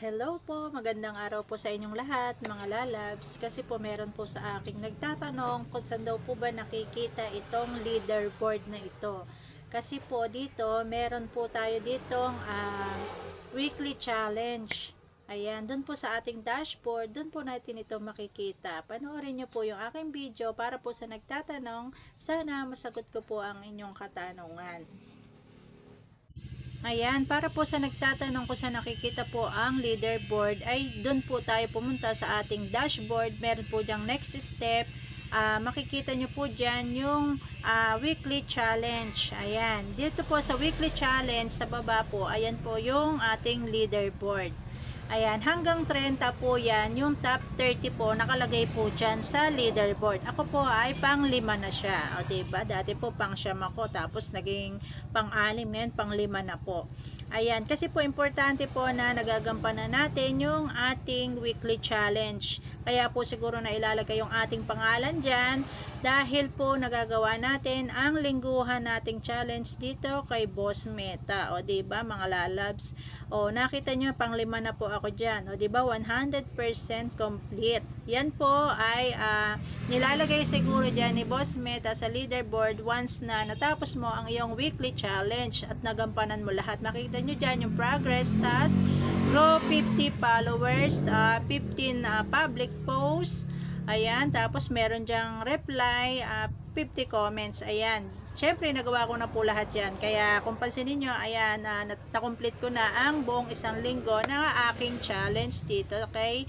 Hello po, magandang araw po sa inyong lahat mga lalabs. Kasi po meron po sa aking nagtatanong kung saan daw po ba nakikita itong leaderboard na ito. Kasi po dito, meron po tayo ditong ah, weekly challenge. Ayan, dun po sa ating dashboard, dun po natin ito makikita. Panoorin nyo po yung aking video para po sa nagtatanong, sana masagot ko po ang inyong katanungan. Ayan, para po sa nagtatanong kung saan nakikita po ang leaderboard, ay doon po tayo pumunta sa ating dashboard. Meron po diyang next step. Ah, makikita nyo po dyan yung ah, weekly challenge. Ayan, dito po sa weekly challenge, sa baba po, ayan po yung ating leaderboard. Ayan, hanggang 30 po yan, yung top 30 po, nakalagay po dyan sa leaderboard. Ako po ay pang lima na siya. O diba, dati po pang siyam ako, tapos naging pang alim ngayon, pang lima na po. Ayan, kasi po importante po na nagagampanan natin yung ating weekly challenge. Kaya po siguro na ilalagay yung ating pangalan dyan dahil po nagagawa natin ang lingguhan nating challenge dito kay Boss Meta. O diba mga lalabs? O nakita nyo, pang lima na po ako dyan. O diba, 100% complete. Yan po ay ah, nilalagay siguro dyan ni Boss Meta sa leaderboard once na natapos mo ang iyong weekly challenge at nagampanan mo lahat. Makikita nyo dyan yung progress task, grow 50 followers, ah, 15 ah, public posts, ayan, tapos meron dyang reply, ah, 50 comments, ayan. Siyempre, nagawa ko na po lahat yan. Kaya, kung pansinin nyo, ayan, uh, na-complete ko na ang buong isang linggo na aking challenge dito kay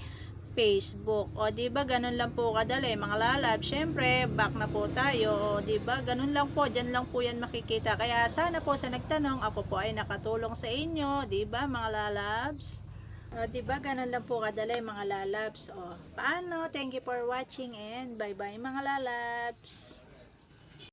Facebook. O, di ba ganun lang po kadali, mga lalab. Siyempre, back na po tayo. O, di ba ganun lang po, dyan lang po yan makikita. Kaya, sana po sa nagtanong, ako po ay nakatulong sa inyo. Di ba, mga lalabs? O, di ba ganun lang po kadali, mga lalabs. O, paano? Thank you for watching and bye-bye, mga lalabs.